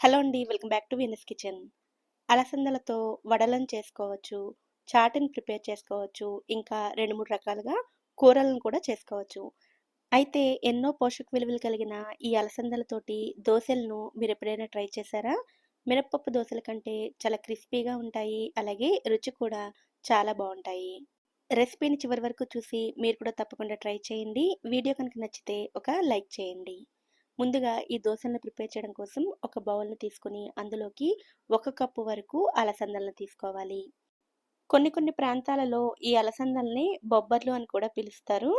Hello అండి welcome back to Venus Kitchen. అలసందలతో వడలను చేసుకోవచ్చు చాటుని ప్రిపేర్ చేసుకోవచ్చు ఇంకా రెండు మూడు రకాలుగా కూరలను కూడా చేసుకోవచ్చు. అయితే ఎన్నో పోషక విలువలు కలిగిన ఈ అలసందలతోటి దోశలను మీరు ఎప్పుడైనా ట్రై చేశారా? మిరపప్పు దోశల కంటే చాలా క్రిస్పీగా ఉంటాయి అలాగే రుచి కూడా చాలా బాగుంటాయి. రెసిపీని చివరి వరకు చూసి మీరు కూడా తప్పకుండా ట్రై చేయండి. వీడియో కనుక నచ్చితే ఒక లైక్ చేయండి. ముందుగా ఈ దోశలను ప్రిపేర్ చేయడం కోసం ఒక బౌల్ని తీసుకుని అందులోకి ఒక కప్పు వరకు అలసందలను తీసుకోవాలి. కొన్ని కొన్ని ప్రాంతాలలో ఈ అలసందల్ని బొబ్బర్లు అని కూడా పిలుస్తారు.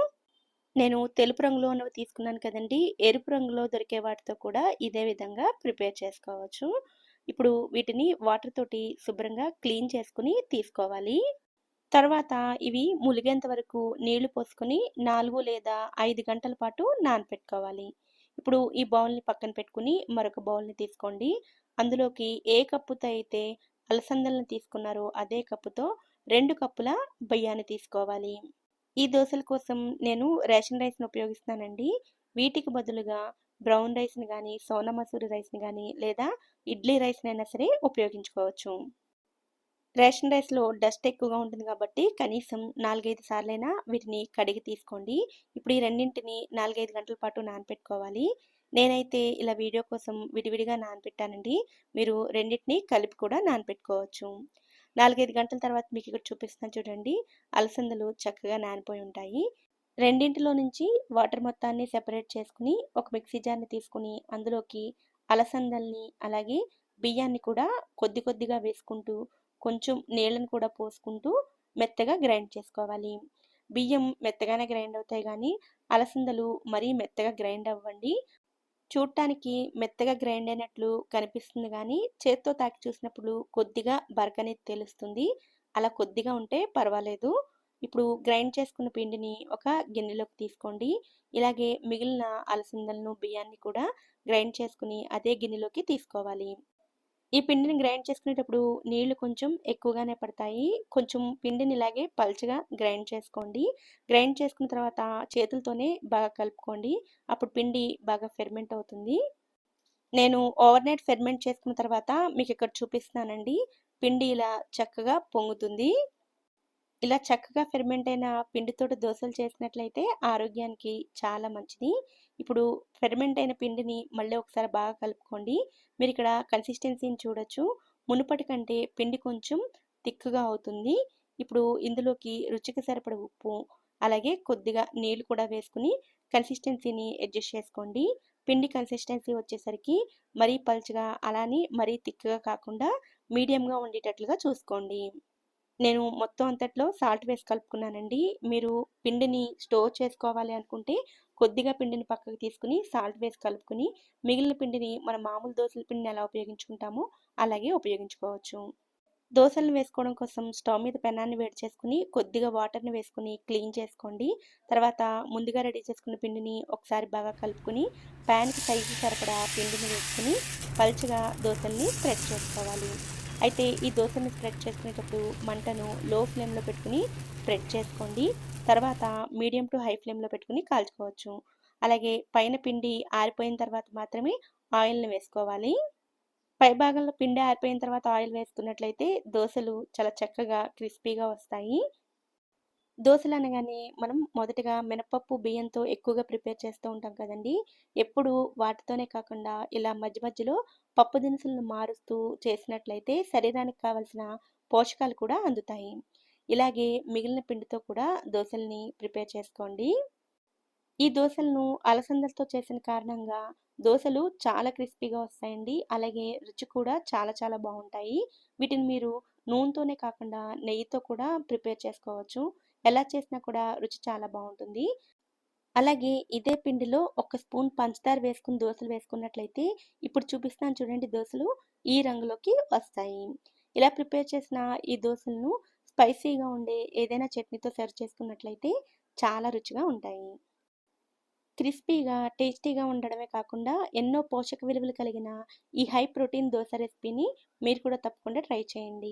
నేను తెలుపు రంగులో ఉన్నవి తీసుకున్నాను కదండి ఎరుపు రంగులో దొరికే వాటితో కూడా ఇదే విధంగా ప్రిపేర్ చేసుకోవచ్చు. ఇప్పుడు వీటిని వాటర్ తోటి శుభ్రంగా క్లీన్ చేసుకుని తీసుకోవాలి. తర్వాత ఇవి ములిగేంత వరకు నీళ్ళు పోసుకొని నాలుగు లేదా ఐదు గంటల పాటు నానపెట్టుకోవాలి. ఇప్పుడు ఈ బౌల్ని పక్కన పెట్టుకుని మరొక బౌల్ని తీసుకోండి. అందులోకి ఏ కప్పుతో అయితే అలసందలను తీసుకున్నారో అదే కప్పుతో రెండు కప్పుల బియ్యాన్ని తీసుకోవాలి. ఈ దోశల కోసం నేను రేషన్ రైస్ని ఉపయోగిస్తానండి. వీటికి బదులుగా బ్రౌన్ రైస్ని కానీ సోనా మసూరి రైస్ని కానీ లేదా ఇడ్లీ రైస్ని అయినా సరే ఉపయోగించుకోవచ్చు. రేషన్ రైస్లో డస్ట్ ఎక్కువగా ఉంటుంది కాబట్టి కనీసం నాలుగైదు సార్లైనా వీటిని కడిగి తీసుకోండి. ఇప్పుడు ఈ రెండింటిని నాలుగైదు గంటల పాటు నానపెట్టుకోవాలి. నేనైతే ఇలా వీడియో కోసం విడివిడిగా నానపెట్టానండి. మీరు రెండింటిని కలిపి కూడా నానపెట్టుకోవచ్చు. నాలుగైదు గంటల తర్వాత మీకు ఇక్కడ చూపిస్తాను చూడండి అలసందలు చక్కగా నానిపోయి ఉంటాయి. రెండింటిలో నుంచి వాటర్ మొత్తాన్ని సెపరేట్ చేసుకుని ఒక మిక్సీ జార్ని తీసుకుని అందులోకి అలసందల్ని అలాగే బియ్యాన్ని కూడా కొద్ది కొద్దిగా వేసుకుంటూ కొంచెం నీళ్ళను కూడా పోసుకుంటూ మెత్తగా గ్రైండ్ చేసుకోవాలి. బియ్యం మెత్తగానే గ్రైండ్ అవుతాయి కానీ అలసందలు మరీ మెత్తగా గ్రైండ్ అవ్వండి. చూడటానికి మెత్తగా గ్రైండ్ అయినట్లు కనిపిస్తుంది కానీ చేత్తో తాకి చూసినప్పుడు కొద్దిగా బరకనేది తెలుస్తుంది. అలా కొద్దిగా ఉంటే పర్వాలేదు. ఇప్పుడు గ్రైండ్ చేసుకున్న పిండిని ఒక గిన్నెలోకి తీసుకోండి. ఇలాగే మిగిలిన అలసందలను బియ్యాన్ని కూడా గ్రైండ్ చేసుకుని అదే గిన్నెలోకి తీసుకోవాలి. ఈ పిండిని గ్రైండ్ చేసుకునేటప్పుడు నీళ్ళు కొంచెం ఎక్కువగానే పడతాయి. కొంచెం పిండిని ఇలాగే పల్చగా గ్రైండ్ చేసుకోండి. గ్రైండ్ చేసుకున్న తర్వాత చేతులతోనే బాగా కలుపుకోండి. అప్పుడు పిండి బాగా ఫెర్మెంట్ అవుతుంది. నేను ఓవర్ నైట్ ఫెర్మెంట్ చేసుకున్న తర్వాత మీకు ఇక్కడ చూపిస్తున్నానండి. పిండి ఇలా చక్కగా పొంగుతుంది. ఇలా చక్కగా ఫెర్మెంట్ అయిన పిండితోటి దోశలు చేసినట్లయితే ఆరోగ్యానికి చాలా మంచిది. ఇప్పుడు ఫెర్మెంట్ అయిన పిండిని మళ్ళీ ఒకసారి బాగా కలుపుకోండి. మీరు ఇక్కడ కన్సిస్టెన్సీని చూడొచ్చు. మునుపటి కంటే పిండి కొంచెం తిక్కుగా అవుతుంది. ఇప్పుడు ఇందులోకి రుచికి సరిపడ ఉప్పు అలాగే కొద్దిగా నీళ్ళు కూడా వేసుకుని కన్సిస్టెన్సీని అడ్జస్ట్ చేసుకోండి. పిండి కన్సిస్టెన్సీ వచ్చేసరికి మరీ పల్చగా అలానే మరీ తిక్కుగా కాకుండా మీడియంగా ఉండేటట్లుగా చూసుకోండి. నేను మొత్తం అంతట్లో సాల్ట్ వేసి కలుపుకున్నానండి. మీరు పిండిని స్టోర్ చేసుకోవాలి అనుకుంటే కొద్దిగా పిండిని పక్కకు తీసుకుని సాల్ట్ వేసి కలుపుకుని మిగిలిన పిండిని మన మామూలు దోశల పిండిని ఎలా ఉపయోగించుకుంటామో అలాగే ఉపయోగించుకోవచ్చు. దోశలను వేసుకోవడం కోసం స్టవ్ మీద పెనాన్ని వేడి చేసుకుని కొద్దిగా వాటర్ని వేసుకుని క్లీన్ చేసుకోండి. తర్వాత ముందుగా రెడీ చేసుకున్న పిండిని ఒకసారి బాగా కలుపుకుని ప్యాన్కి సైజు సరిపడా పిండిని వేసుకుని పలుచగా దోశల్ని స్ప్రెడ్ చేసుకోవాలి. అయితే ఈ దోశని స్ప్రెడ్ చేసుకునేటప్పుడు మంటను లో ఫ్లేమ్లో పెట్టుకుని స్ప్రెడ్ చేసుకోండి. తర్వాత మీడియం టు హై ఫ్లేమ్లో పెట్టుకుని కాల్చుకోవచ్చు. అలాగే పైన పిండి ఆరిపోయిన తర్వాత మాత్రమే ఆయిల్ని వేసుకోవాలి. పై భాగంలో పిండి ఆరిపోయిన తర్వాత ఆయిల్ వేసుకున్నట్లయితే దోశలు చాలా చక్కగా క్రిస్పీగా వస్తాయి. దోశలు అనగానే మనం మొదటగా మినపప్పు బియ్యంతో ఎక్కువగా ప్రిపేర్ చేస్తూ ఉంటాం కదండి. ఎప్పుడు వాటితోనే కాకుండా ఇలా మధ్య మధ్యలో పప్పు దినుసులను మారుస్తూ చేసినట్లయితే శరీరానికి కావలసిన పోషకాలు కూడా అందుతాయి. ఇలాగే మిగిలిన పిండితో కూడా దోశల్ని ప్రిపేర్ చేసుకోండి. ఈ దోశలను అలసందలతో చేసిన కారణంగా దోశలు చాలా క్రిస్పీగా వస్తాయండి. అలాగే రుచి కూడా చాలా చాలా బాగుంటాయి. వీటిని మీరు నూనెతోనే కాకుండా నెయ్యితో కూడా ప్రిపేర్ చేసుకోవచ్చు. ఎలా చేసినా కూడా రుచి చాలా బాగుంటుంది. అలాగే ఇదే పిండిలో ఒక స్పూన్ పంచదార వేసుకుని దోశలు వేసుకున్నట్లయితే ఇప్పుడు చూపిస్తాను చూడండి దోశలు ఈ రంగులోకి వస్తాయి. ఇలా ప్రిపేర్ చేసిన ఈ దోశలను స్పైసీగా ఉండే ఏదైనా చట్నీతో సర్వ్ చేసుకున్నట్లయితే చాలా రుచిగా ఉంటాయి. క్రిస్పీగా టేస్టీగా ఉండడమే కాకుండా ఎన్నో పోషక విలువలు కలిగిన ఈ హై ప్రోటీన్ దోశ రెసిపీని మీరు కూడా తప్పకుండా ట్రై చేయండి.